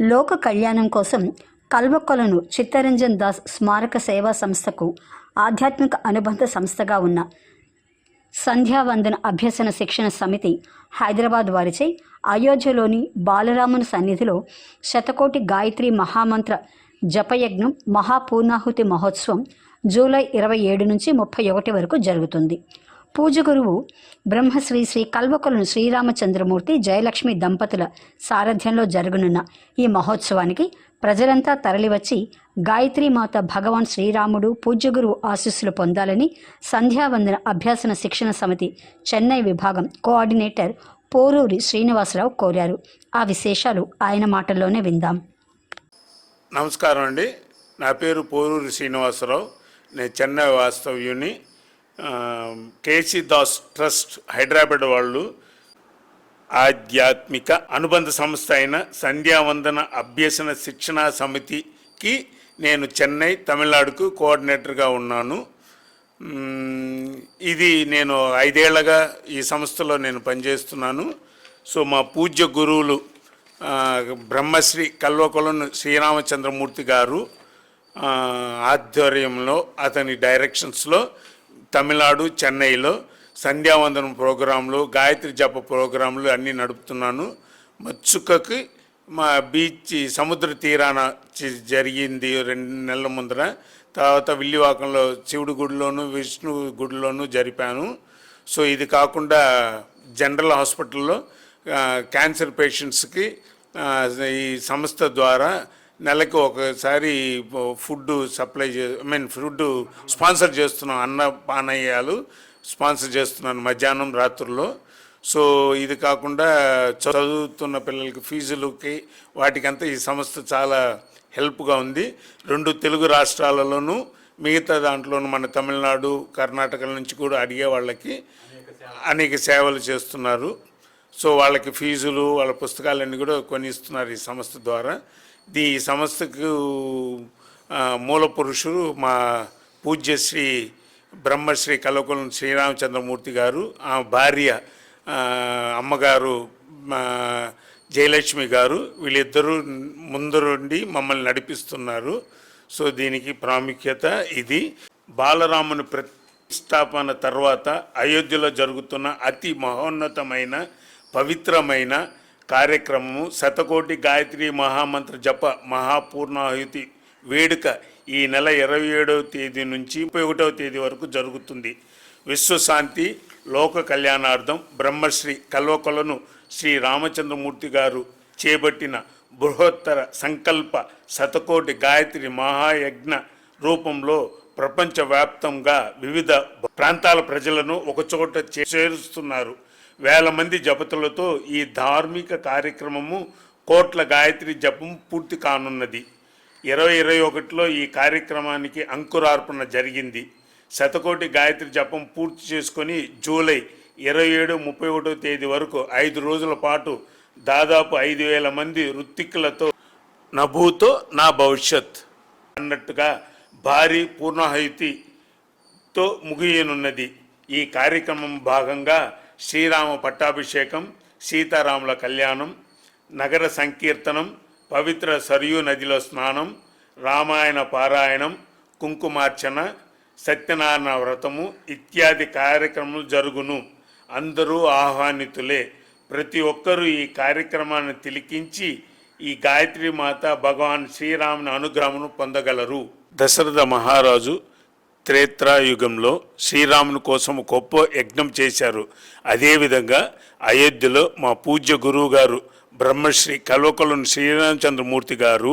లోక కళ్యాణం కోసం కల్వకొలను చిత్తరంజన్ దాస్ స్మారక సేవా సంస్థకు ఆధ్యాత్మిక అనుబంధ సంస్థగా ఉన్న సంధ్యావందన అభ్యసన శిక్షణ సమితి హైదరాబాద్ వారిచే అయోధ్యలోని బాలరాముని సన్నిధిలో శతకోటి గాయత్రి మహామంత్ర జపయజ్ఞం మహాపూర్ణాహుతి మహోత్సవం జూలై ఇరవై ఏడు నుంచి ముప్పై ఒకటి వరకు జరుగుతుంది. పూజ గురువు బ్రహ్మశ్రీ శ్రీ కల్వకొలను శ్రీరామచంద్రమూర్తి జయలక్ష్మి దంపతుల సారథ్యంలో జరగనున్న ఈ మహోత్సవానికి ప్రజలంతా తరలివచ్చి గాయత్రి మాత భగవాన్ శ్రీరాముడు పూజ్య గురువు ఆశీస్సులు పొందాలని సంధ్యావందన అభ్యాసన శిక్షణ సమితి చెన్నై విభాగం కోఆర్డినేటర్ పోరూరి శ్రీనివాసరావు కోరారు. ఆ విశేషాలు ఆయన మాటల్లోనే విందాం. నమస్కారం అండి. నా పేరు పోరూరి శ్రీనివాసరావు. నేను చెన్నై వాస్తవ్యుని. కేసీ దాస్ ట్రస్ట్ హైదరాబాద్ వాళ్ళు ఆధ్యాత్మిక అనుబంధ సంస్థ అయిన సంధ్యావందన అభ్యసన శిక్షణా సమితికి నేను చెన్నై తమిళనాడుకు కోఆర్డినేటర్గా ఉన్నాను. ఇది నేను ఐదేళ్ళగా ఈ సంస్థలో నేను పనిచేస్తున్నాను. సో మా పూజ్య గురువులు బ్రహ్మశ్రీ కల్వకొలను శ్రీరామచంద్రమూర్తి గారు ఆధ్వర్యంలో అతని డైరెక్షన్స్లో తమిళనాడు చెన్నైలో సంధ్యావందనం ప్రోగ్రాంలు గాయత్రి జప ప్రోగ్రాంలు అన్నీ నడుపుతున్నాను. మచ్చుకకి మా బీచ్ సముద్ర తీరాన జరిగింది రెండు నెలల ముందర. తర్వాత విల్లివాకంలో శివుడి గుడిలోను విష్ణు గుడిలోను జరిపాను. సో ఇది కాకుండా జనరల్ హాస్పిటల్లో క్యాన్సర్ పేషెంట్స్కి ఈ సంస్థ ద్వారా నెలకు ఒకసారి ఫుడ్ సప్లై చే ఐ మీన్ ఫుడ్ స్పాన్సర్ చేస్తున్నాం అన్న పానీయాలు స్పాన్సర్ చేస్తున్నాను మధ్యాహ్నం రాత్రుల్లో. సో ఇది కాకుండా చదువుతున్న పిల్లలకి ఫీజులకి వాటికంతా ఈ సంస్థ చాలా హెల్ప్గా ఉంది. రెండు తెలుగు రాష్ట్రాలలోనూ మిగతా దాంట్లోనూ మన తమిళనాడు కర్ణాటక నుంచి కూడా అడిగే వాళ్ళకి అనేక సేవలు. చేస్తున్నారు. సో వాళ్ళకి ఫీజులు వాళ్ళ పుస్తకాలన్నీ కూడా కొని ఇస్తున్నారు ఈ సంస్థ ద్వారా. ఈ సంస్థకు మూల పురుషుడు మా పూజ్యశ్రీ బ్రహ్మశ్రీ కలకులం శ్రీరామచంద్రమూర్తి గారు ఆ భార్య అమ్మగారు మా జయలక్ష్మి గారు వీళ్ళిద్దరూ ముందరుండి మమ్మల్ని నడిపిస్తున్నారు. సో దీనికి ప్రాముఖ్యత ఇది. బాలరాముని ప్రతిష్టాపన తర్వాత అయోధ్యలో జరుగుతున్న అతి మహోన్నతమైన పవిత్రమైన కార్యక్రమము శతకోటి గాయత్రి మహామంత్ర జప మహాపూర్ణాహుతి వేడుక ఈ నెల ఇరవై ఏడవ తేదీ నుంచి ముప్పై ఒకటవ తేదీ వరకు జరుగుతుంది. విశ్వశాంతి లోక కళ్యాణార్థం బ్రహ్మశ్రీ కల్వకొలను శ్రీ రామచంద్రమూర్తి గారు చేపట్టిన బృహత్తర సంకల్ప శతకోటి గాయత్రి మహాయజ్ఞ రూపంలో ప్రపంచవ్యాప్తంగా వివిధ ప్రాంతాల ప్రజలను ఒకచోట చేరుస్తున్నారు. వేల మంది జపతులతో ఈ ధార్మిక కార్యక్రమము కోట్ల గాయత్రి జపం పూర్తి కానున్నది. ఇరవై ఇరవై ఒకటిలో ఈ కార్యక్రమానికి అంకురార్పణ జరిగింది. శతకోటి గాయత్రి జపం పూర్తి చేసుకొని జూలై ఇరవై ఏడు ముప్పై ఒకటో తేదీ వరకు ఐదు రోజుల పాటు దాదాపు ఐదు వేల మంది వృత్తికులతో నభూతో నా భవిష్యత్ అన్నట్టుగా భారీ పూర్ణాహుతితో ముగియనున్నది. ఈ కార్యక్రమం భాగంగా శ్రీరామ పట్టాభిషేకం సీతారాముల కళ్యాణం నగర సంకీర్తనం పవిత్ర సరియు నదిలో స్నానం రామాయణ పారాయణం కుంకుమార్చన సత్యనారాయణ వ్రతము ఇత్యాది కార్యక్రమాలు జరుగును. అందరూ ఆహ్వానితులే. ప్రతి ఒక్కరూ ఈ కార్యక్రమాన్ని తిలికించి ఈ గాయత్రి మాత భగవాన్ శ్రీరాముని అనుగ్రహమును పొందగలరు. దశరథ మహారాజు త్రేత్రాయుగంలో శ్రీరాముని కోసం గొప్ప యజ్ఞం చేశారు. అదేవిధంగా అయోధ్యలో మా పూజ్య గురువు గారు బ్రహ్మశ్రీ కల్వకొలను శ్రీరామచంద్రమూర్తి గారు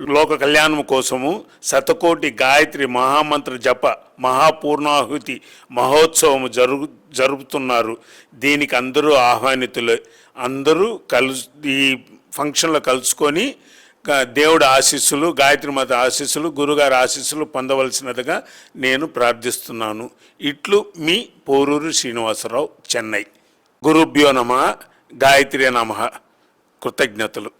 లోక కళ్యాణం కోసము శతకోటి గాయత్రి మహామంత్ర జప మహాపూర్ణాహుతి మహోత్సవము జరుగు జరుపుతున్నారు. దీనికి అందరూ ఆహ్వానితులే అందరూ కలు ఈ ఫంక్షన్లో కలుసుకొని దేవుడి ఆశీస్సులు గాయత్రి మాత ఆశీస్సులు గురుగారి ఆశీస్సులు పొందవలసినదిగా నేను ప్రార్థిస్తున్నాను. ఇట్లు మీ పోరూరు శ్రీనివాసరావు చెన్నై. గురుభ్యో నమ గాయత్రి నమ. కృతజ్ఞతలు.